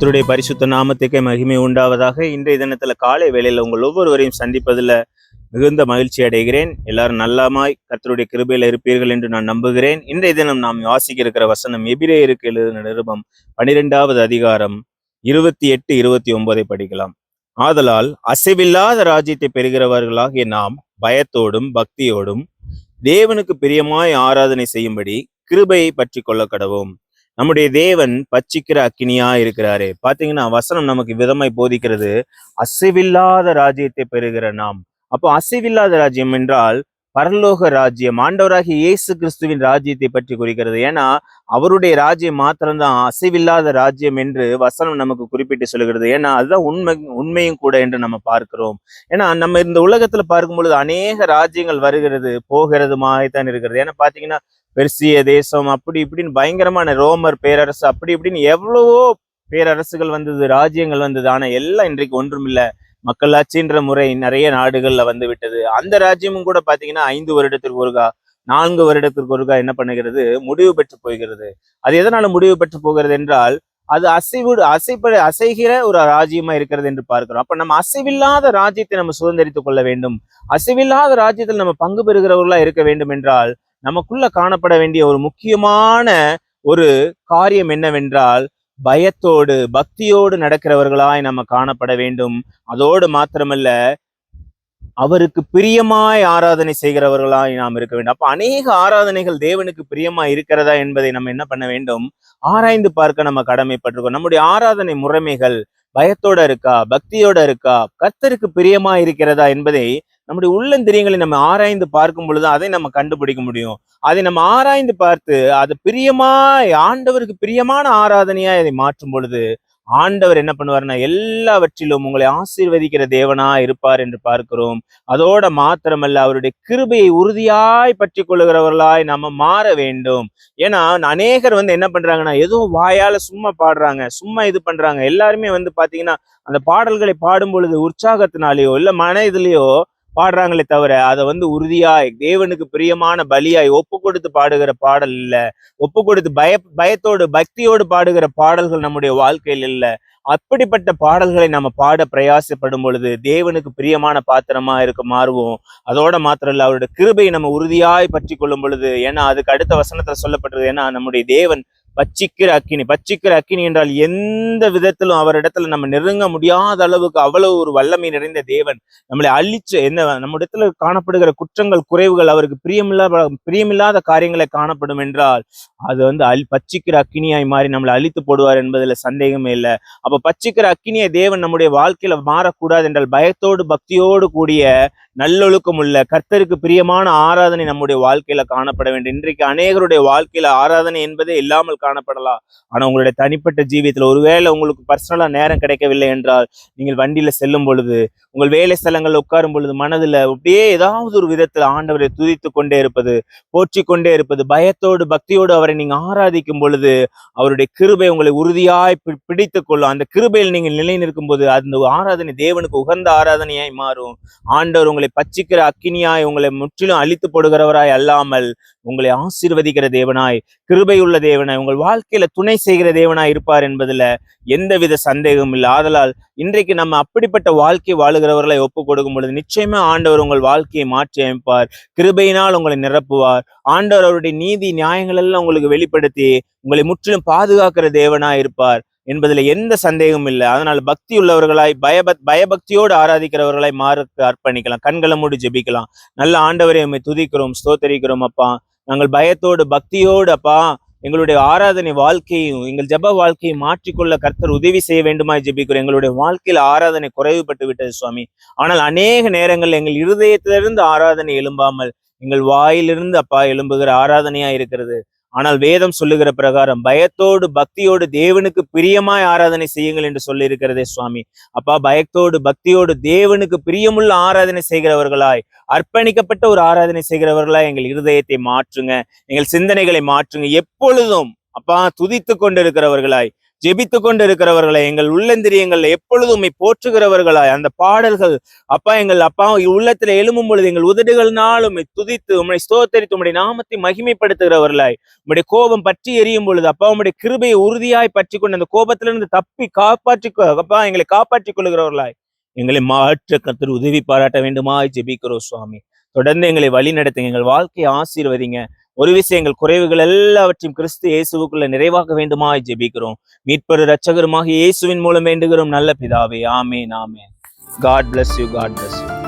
கத்தருடைய பரிசுத்த நாமத்துக்கே மகிமை உண்டாவதாக. இன்றைய தினத்துல காலை வேளையில் உங்கள் ஒவ்வொருவரையும் சந்திப்பதில் மிகுந்த மகிழ்ச்சி அடைகிறேன். எல்லாரும் நல்லாமாய் கத்தருடைய கிருபையில இருப்பீர்கள் என்று நான் நம்புகிறேன். இன்றைய தினம் நாம் வாசிக்க இருக்கிற வசனம் எபிரேயருக்கு எழுதின நிருபம் பனிரெண்டாவது அதிகாரம் இருபத்தி எட்டு இருபத்தி ஒன்பதை படிக்கலாம். ஆதலால் அசைவில்லாத ராஜ்யத்தை பெறுகிறவர்களாகிய நாம் பயத்தோடும் பக்தியோடும் தேவனுக்கு பிரியமாய் ஆராதனை செய்யும்படி கிருபையை பற்றி கொள்ள கடவோம். நம்முடைய தேவன் பச்சிக்கிற அக்கினியா இருக்கிறாரு. பாத்தீங்கன்னா வசனம் நமக்கு விதமாய் போதிக்கிறது அசைவில்லாத ராஜ்யத்தை பெறுகிற நாம். அப்போ அசைவில்லாத ராஜ்யம் என்றால் பரலோக ராஜ்யம் ஆண்டவராகிய இயேசு கிறிஸ்துவின் ராஜ்யத்தை பற்றி குறிக்கிறது. ஏன்னா அவருடைய ராஜ்யம் மாத்திரம்தான் அசைவில்லாத ராஜ்யம் என்று வசனம் நமக்கு குறிப்பிட்டு சொல்லுகிறது. ஏன்னா அதுதான் உண்மை உண்மையும் கூட என்று நம்ம பார்க்கிறோம். ஏன்னா நம்ம இந்த உலகத்துல பார்க்கும் பொழுது அநேக ராஜ்யங்கள் வருகிறது போகிறதுமாய்த்தான் இருக்கிறது. ஏன்னா பாத்தீங்கன்னா பெர்சிய தேசம் அப்படி இப்படின்னு பயங்கரமான ரோமர் பேரரசு அப்படி இப்படின்னு எவ்வளவோ பேரரசுகள் வந்தது ராஜ்யங்கள் வந்தது. ஆனா எல்லாம் இன்றைக்கு ஒன்றும் இல்லை மக்களாட்சின்ற முறை நிறைய நாடுகள்ல வந்து விட்டது அந்த ராஜ்யமும் கூட பாத்தீங்கன்னா ஐந்து வருடத்திற்கு ஒருகா நான்கு வருடத்திற்கு ஒருகா என்ன பண்ணுகிறது? முடிவு பெற்று போகிறது. அது எதனால முடிவு பெற்று போகிறது என்றால் அது அசைவு அசைப்ப அசைகிற ஒரு ராஜ்யமா இருக்கிறது என்று பார்க்கிறோம். அப்ப நம்ம அசைவில்லாத ராஜ்யத்தை நம்ம சுதந்திரித்துக் கொள்ள வேண்டும். அசைவில்லாத ராஜ்யத்தில் நம்ம பங்கு பெறுகிறவர்களா இருக்க வேண்டும் என்றால் நமக்குள்ள காணப்பட வேண்டிய ஒரு முக்கியமான ஒரு காரியம் என்னவென்றால் பயத்தோடு பக்தியோடு நடக்கிறவர்களாய் நம்ம காணப்பட வேண்டும். அதோடு மாத்திரமல்ல அவருக்கு பிரியமாய் ஆராதனை செய்கிறவர்களாய் நாம் இருக்க வேண்டும். அப்ப அநேக ஆராதனைகள் தேவனுக்கு பிரியமாய் இருக்கிறதா என்பதை நம்ம என்ன பண்ண வேண்டும்? ஆராய்ந்து பார்க்க நம்ம கடமைப்பட்டிருக்கோம். நம்முடைய ஆராதனை முறைமைகள் பயத்தோட இருக்கா பக்தியோட இருக்கா கர்த்தருக்கு பிரியமா இருக்கிறதா என்பதை நம்முடைய உள்ளந்திரியங்களை நம்ம ஆராய்ந்து பார்க்கும் பொழுது அதை நம்ம கண்டுபிடிக்க முடியும். அதை நம்ம ஆராய்ந்து பார்த்து அது பிரியமா ஆண்டவருக்கு பிரியமான ஆராதனையா இதை மாற்றும் பொழுது ஆண்டவர் என்ன பண்ணுவார்னா எல்லாவற்றிலும் உங்களை ஆசீர்வதிக்கிற தேவனா இருப்பார் என்று பார்க்கிறோம். அதோட மாத்திரமல்ல அவருடைய கிருபையை உறுதியாய் பற்றி கொள்ளுகிறவர்களாய் நம்ம மாற வேண்டும். ஏன்னா அநேகர் வந்து என்ன பண்றாங்கன்னா ஏதோ வாயால சும்மா பாடுறாங்க சும்மா இது பண்றாங்க. எல்லாருமே வந்து பாத்தீங்கன்னா அந்த பாடல்களை பாடும் பொழுது உற்சாகத்தினாலேயோ இல்ல மன இதுலயோ பாடுறாங்களே தவிர அதை வந்து உறுதியாய் தேவனுக்கு பிரியமான பலியாய் ஒப்பு கொடுத்து பாடுகிற பாடல் இல்ல. ஒப்பு கொடுத்து பய பயத்தோடு பக்தியோடு பாடுகிற பாடல்கள் நம்முடைய வாழ்க்கையில் இல்ல. அப்படிப்பட்ட பாடல்களை நம்ம பாட பிரயாசப்படும் பொழுது தேவனுக்கு பிரியமான பாத்திரமா இருக்க மாறுவோம். அதோட மாத்திரம் இல்லை அவருடைய கிருபையை நம்ம உறுதியாய் பற்றி கொள்ளும் பொழுது ஏன்னா அதுக்கு அடுத்த வசனத்துல சொல்லப்பட்டது ஏன்னா நம்முடைய தேவன் பச்சிக்கிற அக்கினி. பச்சிக்கிற அக்கினி என்றால் எந்த விதத்திலும் அவரிடத்துல நம்ம நெருங்க முடியாத அளவுக்கு அவ்வளவு ஒரு வல்லமை நிறைந்த தேவன். நம்மளை அழிச்ச என்ன நம்ம இடத்துல காணப்படுகிற குற்றங்கள் குறைவுகள் அவருக்கு பிரியமில்லாத பிரியமில்லாத காரியங்களை காணப்படும் என்றால் அது வந்து அல் பச்சிக்கிற அக்கினியாய் மாறி நம்மளை அழித்து போடுவார் என்பதுல சந்தேகமே இல்லை. அப்ப பச்சிக்கிற அக்கினியை தேவன் நம்முடைய வாழ்க்கையில மாறக்கூடாது என்றால் பயத்தோடு பக்தியோடு கூடிய நல்லொழுக்கம் உள்ள கர்த்தருக்கு பிரியமான ஆராதனை நம்முடைய வாழ்க்கையில காணப்பட வேண்டும். இன்றைக்கு அநேகருடைய வாழ்க்கையில ஆராதனை என்பதே இல்லாமல் காணப்படலாம். ஆனால் உங்களுடைய தனிப்பட்ட ஜீவியத்தில் ஒருவேளை உங்களுக்கு பர்சனலாக நேரம் கிடைக்கவில்லை என்றால் நீங்கள் வண்டியில செல்லும் பொழுது உங்கள் வேலை ஸ்தலங்களில் உட்காரும் பொழுது மனதுல அப்படியே ஏதாவது ஒரு விதத்தில் ஆண்டவரை துதித்து கொண்டே இருப்பது போற்றி கொண்டே இருப்பது பயத்தோடு பக்தியோடு அவரை நீங்கள் ஆராதிக்கும் பொழுது அவருடைய கிருபை உங்களை உறுதியாய் பி- பிடித்து கொள்ளும். அந்த கிருபையில் நீங்கள் நிலை நிற்கும் போது அந்த ஆராதனை தேவனுக்கு உகந்த ஆராதனையாய் மாறும். ஆண்டவர் உங்களை பச்சிக்கிற அக்கினியாய் உங்களை முற்றிலும் அழித்து போடுகிறவராய் அல்லாமல் உங்களை ஆசீர்வதிக்கிற தேவனாய் கிருபையுள்ள தேவனாய் உங்கள் வாழ்க்கையில துணை செய்கிற தேவனா இருப்பார் என்பதுல எந்தவித சந்தேகமும் இல்லை. ஆதலால் இன்றைக்கு நம்ம அப்படிப்பட்ட வாழ்க்கை வாழுகிறவர்களை ஒப்பு கொடுக்கும் பொழுது நிச்சயமா ஆண்டவர் உங்கள் வாழ்க்கையை மாற்றி அமைப்பார். கிருபையினால் உங்களை நிரப்புவார். ஆண்டவர் அவருடைய நீதி நியாயங்கள் எல்லாம் உங்களுக்கு வெளிப்படுத்தி உங்களை முற்றிலும் பாதுகாக்கிற தேவனா இருப்பார் என்பதில் எந்த சந்தேகமும் இல்லை. அதனால் பக்தி உள்ளவர்களாய் பயபக் பயபக்தியோடு ஆராதிக்கிறவர்களாய் மாறக்கு அர்ப்பணிக்கலாம். கண்களை மூடி ஜெபிக்கலாம். நல்ல ஆண்டவரை உம்மை துதிக்கிறோம் ஸ்தோத்தரிக்கிறோம் அப்பா. நாங்கள் பயத்தோடு பக்தியோடு அப்பா எங்களுடைய ஆராதனை வாழ்க்கையும் எங்கள் ஜப வாழ்க்கையை மாற்றிக்கொள்ள கர்த்தர் உதவி செய்ய வேண்டுமாய் ஜெபிக்கிறோம். எங்களுடைய வாழ்க்கையில ஆராதனை குறைவுபட்டு விட்டது சுவாமி. ஆனால் அநேக நேரங்கள் எங்கள் இருதயத்திலிருந்து ஆராதனை எழும்பாமல் எங்கள் வாயிலிருந்து அப்பா எழும்புகிற ஆராதனையா இருக்கிறது. ஆனால் வேதம் சொல்லுகிற பிரகாரம் பயத்தோடு பக்தியோடு தேவனுக்கு பிரியமாய் ஆராதனை செய்யுங்கள் என்று சொல்லி இருக்கிறதே சுவாமி. அப்பா பயத்தோடு பக்தியோடு தேவனுக்கு பிரியமுள்ள ஆராதனை செய்கிறவர்களாய் அர்ப்பணிக்கப்பட்ட ஒரு ஆராதனை செய்கிறவர்களாய் எங்கள் இருதயத்தை மாற்றுங்க. எங்கள் சிந்தனைகளை மாற்றுங்க. எப்பொழுதும் அப்பா துதித்து கொண்டிருக்கிறவர்களாய் ஜெபித்து கொண்டு இருக்கிறவர்களை எங்கள் உள்ளந்திரியங்கள் எப்பொழுதும் போற்றுகிறவர்களாய். அந்த பாடல்கள் அப்பா எங்கள் அப்பா உள்ளத்துல எழும்பும் பொழுது எங்கள் உதடுகள்னாலும் துதித்து உம்மை ஸ்தோத்தரித்து உம்முடைய நாமத்தை மகிமைப்படுத்துகிறவர்களாய். உம்முடைய கோபம் பற்றி எரியும் பொழுது அப்பா உம்முடைய கிருபையை உறுதியாய் பற்றி கொண்டு அந்த கோபத்திலிருந்து தப்பி காப்பாற்றி அப்பா எங்களை காப்பாற்றிக் கொள்கிறவர்களாய் எங்களை மாற்ற கர்த்தர் உதவி பாராட்ட வேண்டுமாய் ஜெபிக்கிறோம் சுவாமி. தொடர்ந்து எங்களை வழி நடத்துங்க எங்கள் வாழ்க்கையை ஆசீர்வதிங்க. ஒரு விஷயங்கள் குறைவுகள் எல்லாவற்றையும் கிறிஸ்து இயேசுவுக்குள்ள நிறைவாக்க வேண்டுமாய் ஜெபிக்கிறோம். மீட்பரு ரட்சகருமாக இயேசுவின் மூலம் வேண்டுகிறோம். நல்ல பிதாவே ஆமேன் ஆமேன். God bless you God bless you